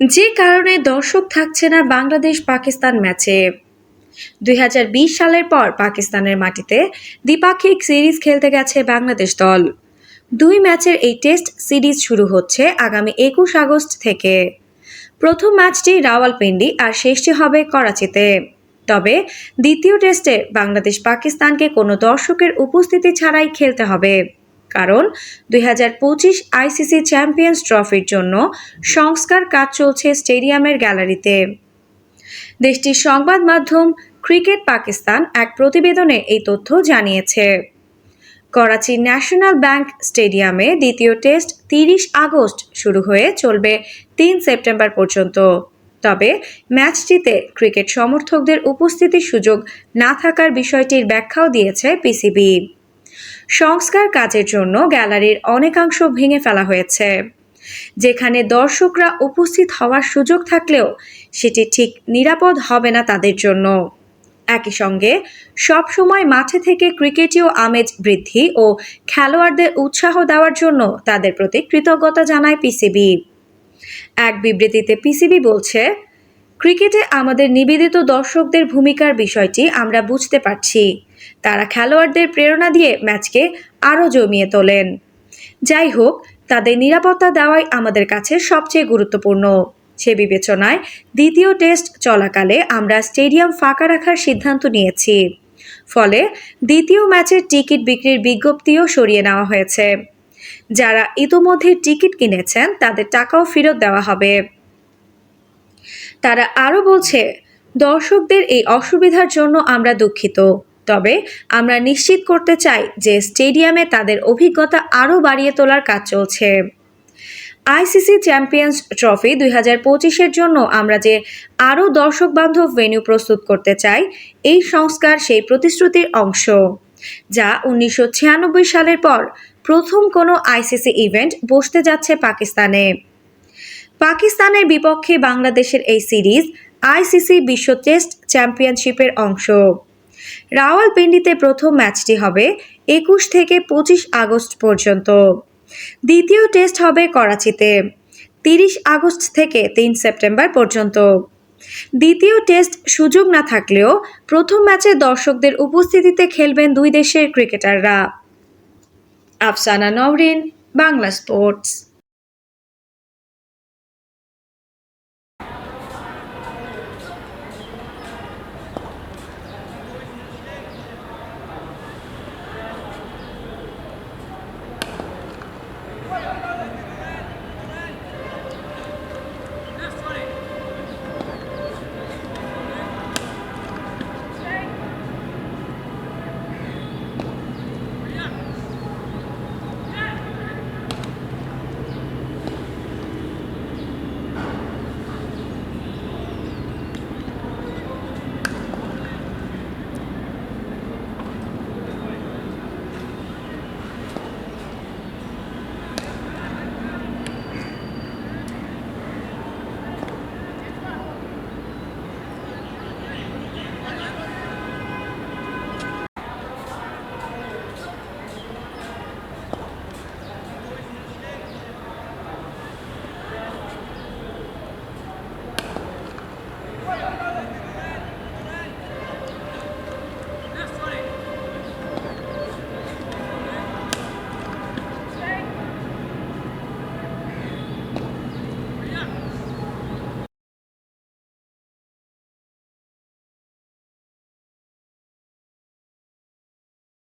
যে কারণে দর্শক থাকছে না বাংলাদেশ পাকিস্তান ম্যাচে। দুই হাজার বিশ সালের পর পাকিস্তানের মাটিতে দ্বিপাক্ষিক সিরিজ খেলতে গেছে বাংলাদেশ দল। দুই ম্যাচের এই টেস্ট সিরিজ শুরু হচ্ছে আগামী একুশ আগস্ট থেকে। প্রথম ম্যাচটি রাওয়ালপিন্ডি আর শেষটি হবে করাচিতে। তবে দ্বিতীয় টেস্টে বাংলাদেশ পাকিস্তানকে কোনো দর্শকের উপস্থিতি ছাড়াই খেলতে হবে। কারণ দুই হাজার পঁচিশ আইসিসি চ্যাম্পিয়ন্স ট্রফির জন্য সংস্কার কাজ চলছে স্টেডিয়ামের গ্যালারিতে। দেশটির সংবাদ মাধ্যম ক্রিকেট পাকিস্তান এক প্রতিবেদনে এই তথ্য জানিয়েছে। করাচি ন্যাশনাল ব্যাংক স্টেডিয়ামে দ্বিতীয় টেস্ট তিরিশ আগস্ট শুরু হয়ে চলবে তিন সেপ্টেম্বর পর্যন্ত। তবে ম্যাচটিতে ক্রিকেট সমর্থকদের উপস্থিতির সুযোগ না থাকার বিষয়টির ব্যাখ্যাও দিয়েছে পিসিবি। সংস্কার কাজের জন্য গ্যালারির অনেকাংশ ভেঙে ফেলা হয়েছে। যেখানে দর্শকরা উপস্থিত হওয়ার সুযোগ থাকলেও সেটি ঠিক নিরাপদ হবে না তাদের জন্য। একই সঙ্গে সবসময় মাঠে থেকে ক্রিকেটীয় আমেজ বৃদ্ধি ও খেলোয়াড়দের উৎসাহ দেওয়ার জন্য তাদের প্রতি কৃতজ্ঞতা জানায় পিসিবি। এক বিবৃতিতে পিসিবি বলছে, ক্রিকেটে আমাদের নিবেদিত দর্শকদের ভূমিকার বিষয়টি আমরা বুঝতে পারছি। তারা খেলোয়াড়দের প্রেরণা দিয়ে ম্যাচকে আরও জমিয়ে তোলেন। যাই হোক তাদের নিরাপত্তা দেওয়াই আমাদের কাছে সবচেয়ে গুরুত্বপূর্ণ। সে বিবেচনায় দ্বিতীয় টেস্ট চলাকালে আমরা স্টেডিয়াম ফাঁকা রাখার সিদ্ধান্ত নিয়েছি। ফলে দ্বিতীয় ম্যাচের টিকিট বিক্রির বিজ্ঞপ্তিও সরিয়ে নেওয়া হয়েছে। যারা ইতোমধ্যে টিকিট কিনেছেন, তাদের টাকাও ফেরত দেওয়া হবে। তারা আরও বলছে, দর্শকদের এই অসুবিধার জন্য আমরা দুঃখিত। তবে আমরা নিশ্চিত করতে চাই যে স্টেডিয়ামে তাদের অভিজ্ঞতা আরও বাড়িয়ে তোলার কাজ চলছে। আইসিসি চ্যাম্পিয়ন্স ট্রফি দুই হাজার পঁচিশের জন্য আমরা যে আরও দর্শক বান্ধব ভেন্যু প্রস্তুত করতে চাই, এই সংস্কার সেই প্রতিশ্রুতির অংশ, যা উনিশশো ছিয়ানব্বই সালের পর প্রথম কোনো আইসিসি ইভেন্ট বসতে যাচ্ছে পাকিস্তানে। পাকিস্তানের বিপক্ষে বাংলাদেশের এই সিরিজ আইসিসি বিশ্ব টেস্ট চ্যাম্পিয়নশিপের অংশ। রাওয়ালপিন্ডিতে প্রথম ম্যাচটি হবে একুশ থেকে পঁচিশ আগস্ট পর্যন্ত। দ্বিতীয় টেস্ট হবে করাচিতে, তিরিশ আগস্ট থেকে তিন সেপ্টেম্বর পর্যন্ত। দ্বিতীয় টেস্ট সুযোগ না থাকলেও প্রথম ম্যাচে দর্শকদের উপস্থিতিতে খেলবেন দুই দেশের ক্রিকেটাররা। আফসানা নওরিন, বাংলা স্পোর্টস।